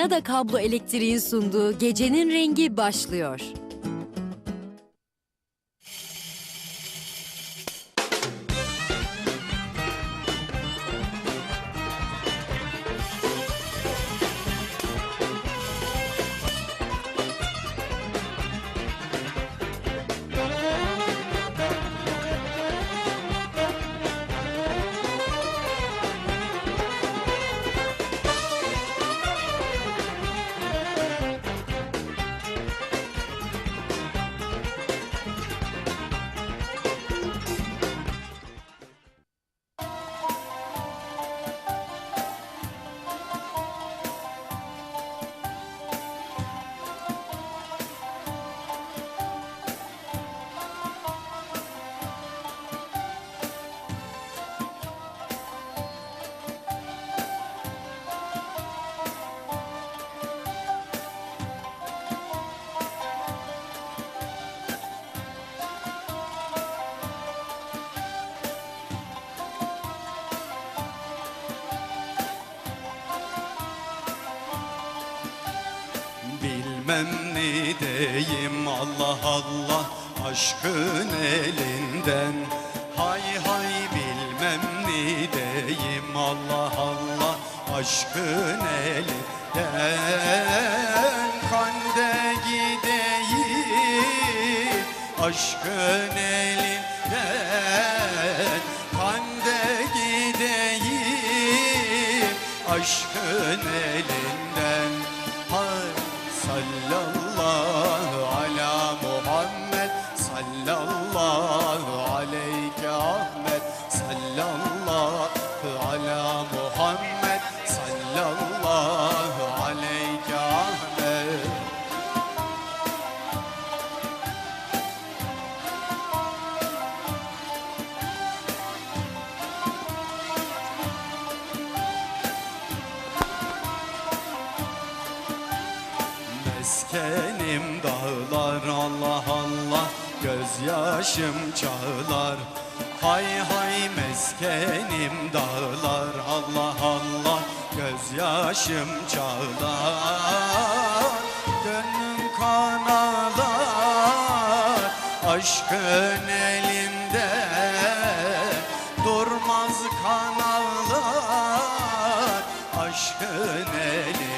Sinada Kablo Elektriğin sunduğu Gecenin Rengi başlıyor. Bilmem ne diyeyim Allah Allah aşkın elinden. Hay hay bilmem ne diyeyim Allah Allah aşkın elinden. Kande gideyim aşkın elinden. Kande gideyim aşkın elinden sallallahu Meskenim dağlar Allah Allah Gözyaşım çağlar. Hay hay meskenim dağlar Allah Allah Gözyaşım çağlar. Gönlüm kan ağlar Aşkın elinde. Durmaz kan ağlar Aşkın elinden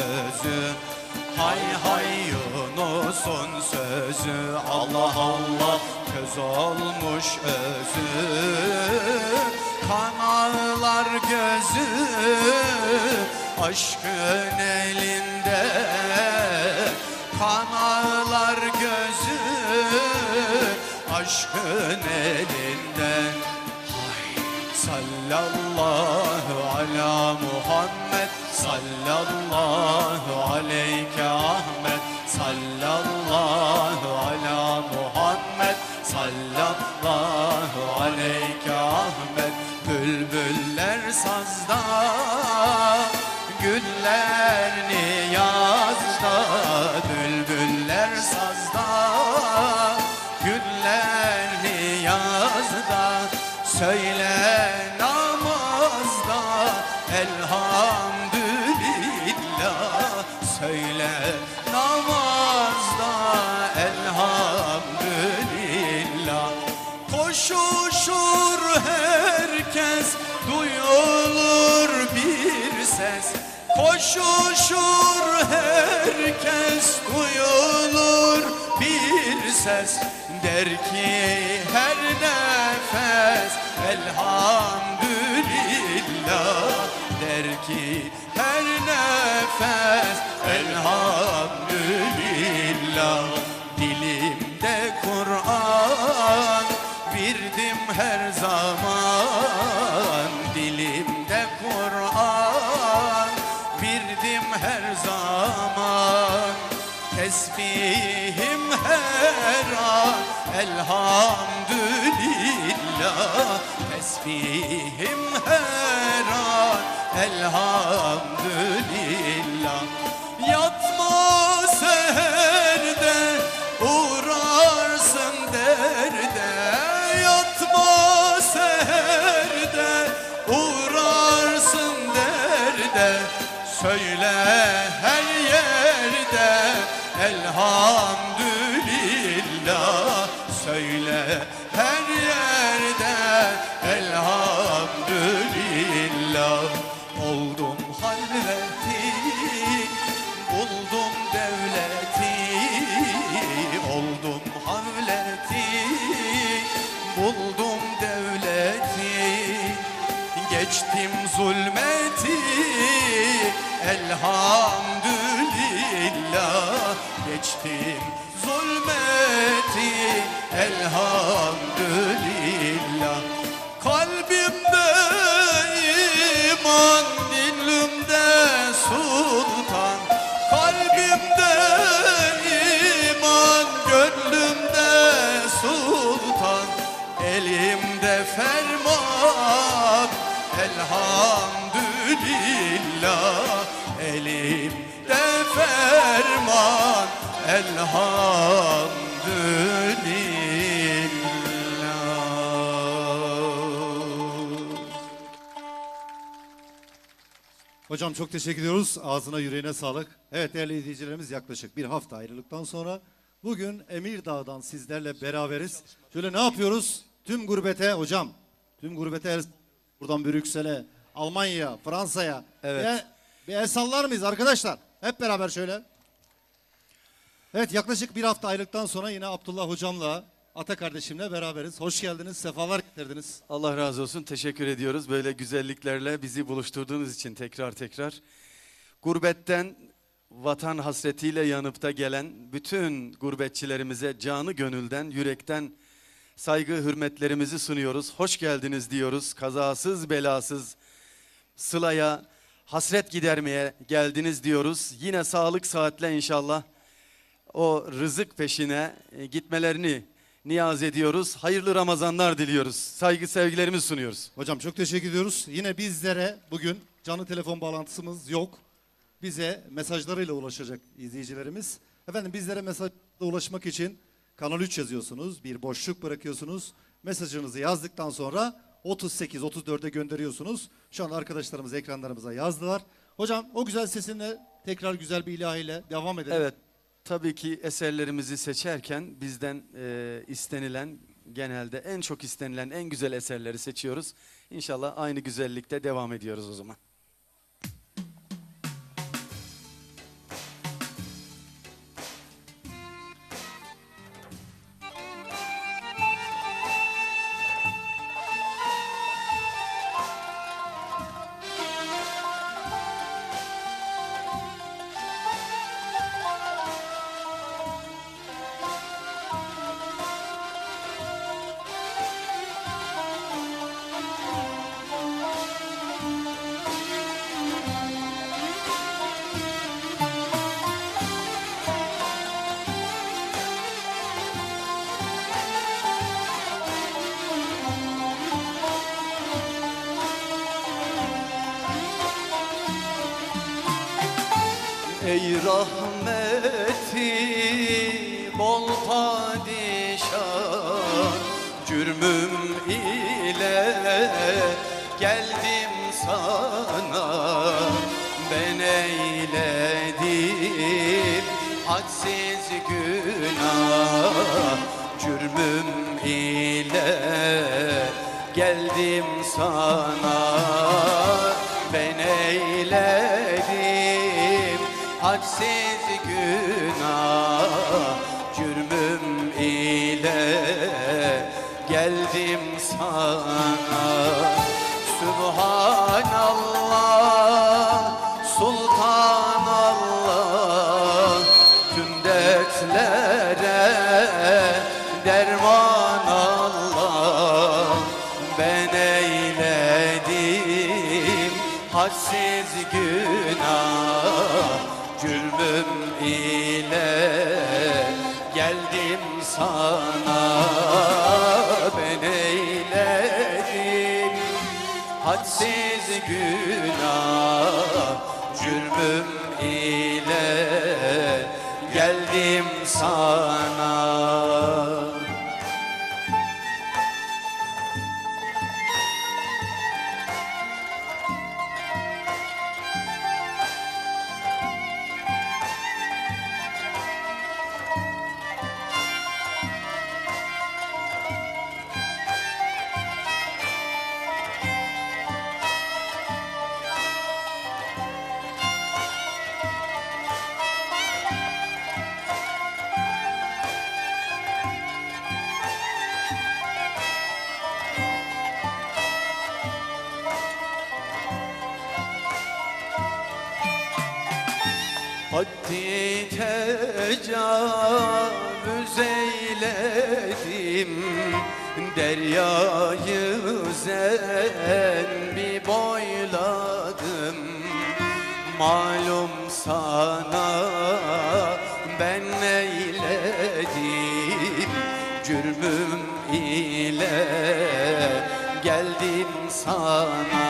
olmuş özü Hay hay Yunus'un sözü. Allah Allah köz olmuş özü. Kan ağlar gözü. Aşkın elinde. Kan ağlar gözü. Aşkın elinden Sallallahu ala Muhammed Sallallahu aleyke Ahmet Sallallahu Koşuşur herkes duyulur bir ses. Koşuşur herkes duyulur bir ses. Der ki her nefes elhamdülillah. Der ki her nefes elhamdülillah çevirdim her zaman Dilimde Kur'an. Birdim her zaman Tesbihim her an. Elhamdülillah Tesbihim her an. Elhamdülillah Yat Söyle her yerde elhamdülillah. Söyle her yerde elhamdülillah Geçtim zulmeti elhamdülillah. Geçtim zulmeti elhamdülillah. Kalbimde iman dilimde sultan. Kalbimde iman gönlümde sultan. Elimde ferman elhamdülillah Elimde ferman elhamdülillah Hocam çok teşekkür ediyoruz. Ağzına yüreğine sağlık. Evet değerli izleyicilerimiz yaklaşık bir hafta ayrılıktan sonra bugün Emirdağ'dan sizlerle beraberiz. Şöyle ne yapıyoruz? Tüm gurbete hocam, tüm gurbete buradan Brüksel'e, Almanya, Fransa'ya. Evet. Bir, bir el sallar mıyız arkadaşlar? Hep beraber şöyle. Evet yaklaşık bir hafta ayrılıktan sonra yine Abdullah hocamla, Ata kardeşimle beraberiz. Hoş geldiniz, sefalar getirdiniz. Allah razı olsun. Teşekkür ediyoruz. Böyle güzelliklerle bizi buluşturduğunuz için tekrar tekrar. Gurbetten vatan hasretiyle yanıp da gelen bütün gurbetçilerimize canı gönülden, yürekten saygı hürmetlerimizi sunuyoruz. Hoş geldiniz diyoruz. Kazasız belasız Sıla'ya hasret gidermeye geldiniz diyoruz. Yine sağlık saatle inşallah o rızık peşine e, gitmelerini niyaz ediyoruz. Hayırlı Ramazanlar diliyoruz. Saygı sevgilerimizi sunuyoruz. Hocam çok teşekkür ediyoruz. Yine bizlere bugün canlı telefon bağlantısımız yok. Bize mesajlarıyla ulaşacak izleyicilerimiz. Efendim bizlere mesajla ulaşmak için Kanal 3 yazıyorsunuz. Bir boşluk bırakıyorsunuz. Mesajınızı yazdıktan sonra 38 34'e gönderiyorsunuz. Şu an arkadaşlarımız ekranlarımıza yazdılar. Hocam o güzel sesinle tekrar güzel bir ilahiyle devam edelim. Evet, tabii ki eserlerimizi seçerken bizden e, istenilen, genelde en çok istenilen en güzel eserleri seçiyoruz. İnşallah aynı güzellikte devam ediyoruz o zaman. Cürmüm ile geldim sana. Ben eyledim hadsiz günah. Cürmüm ile geldim sana. Ben eyledim hadsiz Subhanallah geldim tecavüz eyledim. Deryayı zenbi boyladım. Malum sana ben eyledim. Cürmüm ile geldim sana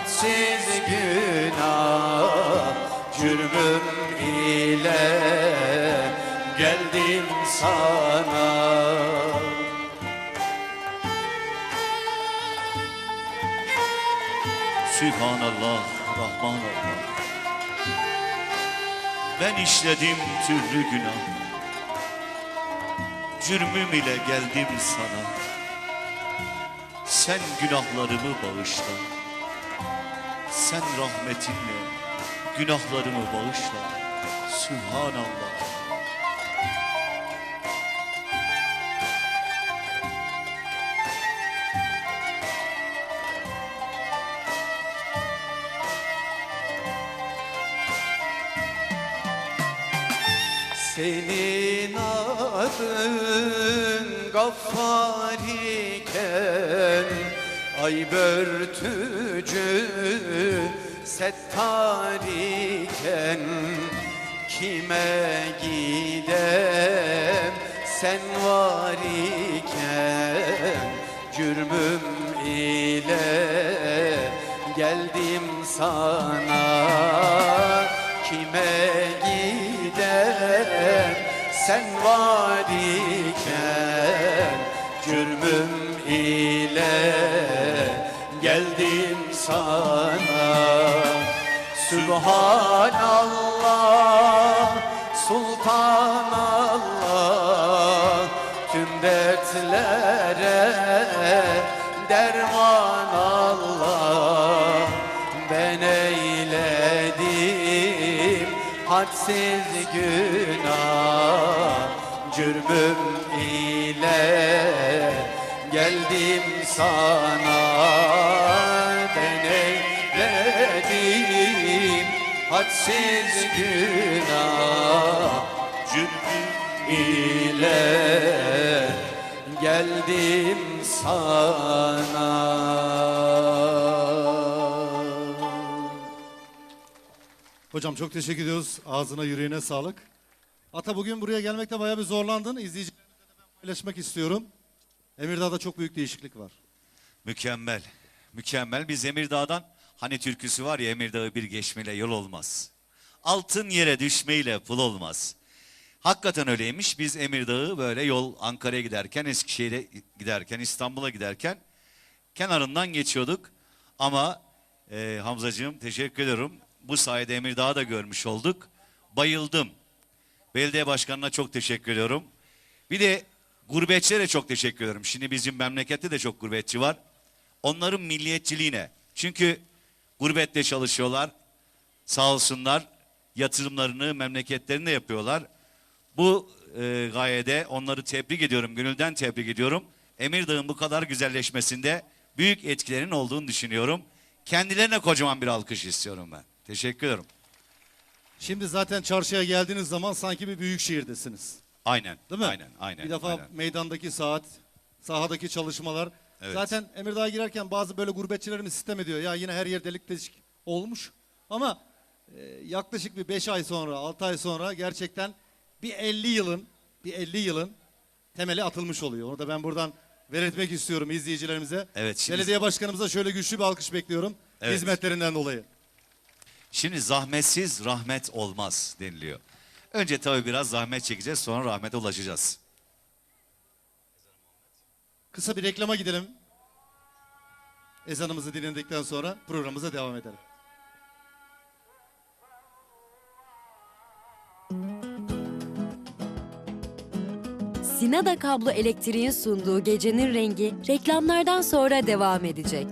hadsiz günah Cürmüm ile geldim sana Sübhanallah, Rahmanallah. Ben işledim türlü günah. Cürmüm ile geldim sana. Sen günahlarımı bağışla. Sen rahmetinle günahlarımı bağışla. Sübhanallah. Senin adın gaffar iken Ay börtücü settar iken Kime gidem? Sen var iken Cürmüm ile geldim sana. Kime gidem? Sen var iken Cürmüm ile geldim sana. Subhanallah, Sultanallah. Tüm dertlere derman Allah Ben eyledim hadsiz günah. Cürmüm ile geldim sana Ben eyledim hadsiz günah Cürmüm ile geldim sana Hocam çok teşekkür ediyoruz. Ağzına yüreğine sağlık. Ata bugün buraya gelmekte bayağı bir zorlandın. İzleyicilerimizle de ben paylaşmak istiyorum. Emirdağ'da çok büyük değişiklik var. Mükemmel. Mükemmel. Biz Emirdağ'dan hani türküsü var ya Emirdağ'ı bir geçmeyle yol olmaz. Altın yere düşmeyle pul olmaz. Hakikaten öyleymiş. Biz Emirdağ'ı böyle yol Ankara'ya giderken, Eskişehir'e giderken, İstanbul'a giderken kenarından geçiyorduk. Ama e, Hamzacığım teşekkür ediyorum. Bu sayede Emirdağ'ı da görmüş olduk. bayıldım. Belediye başkanına çok teşekkür ediyorum. Bir de gurbetçilere çok teşekkür ediyorum. Şimdi bizim memlekette de çok gurbetçi var. Onların milliyetçiliğine. Çünkü gurbette çalışıyorlar. Sağ olsunlar yatırımlarını memleketlerinde yapıyorlar. Bu e, gayede onları tebrik ediyorum. Gönülden tebrik ediyorum. Emirdağ'ın bu kadar güzelleşmesinde büyük etkilerinin olduğunu düşünüyorum. Kendilerine kocaman bir alkış istiyorum ben. Teşekkür ederim. Şimdi zaten çarşıya geldiğiniz zaman sanki bir büyük şehirdesiniz. Aynen. Değil mi? Aynen. Aynen. Bir defa aynen. meydandaki saat, sahadaki çalışmalar. Evet. Zaten Emirdağ'a girerken bazı böyle gurbetçilerimiz sistem ediyor. Ya yine her yer delik deşik olmuş. Ama e, yaklaşık bir 5 ay sonra, 6 ay sonra gerçekten bir 50 yılın, bir 50 yılın temeli atılmış oluyor. Onu da ben buradan veretmek istiyorum izleyicilerimize. Evet, şimdi- Belediye başkanımıza şöyle güçlü bir alkış bekliyorum. Evet. Hizmetlerinden dolayı. Şimdi zahmetsiz rahmet olmaz deniliyor. Önce tabii biraz zahmet çekeceğiz sonra rahmete ulaşacağız. Kısa bir reklama gidelim. Ezanımızı dinledikten sonra programımıza devam edelim. Sinada kablo elektriğin sunduğu gecenin rengi reklamlardan sonra devam edecek.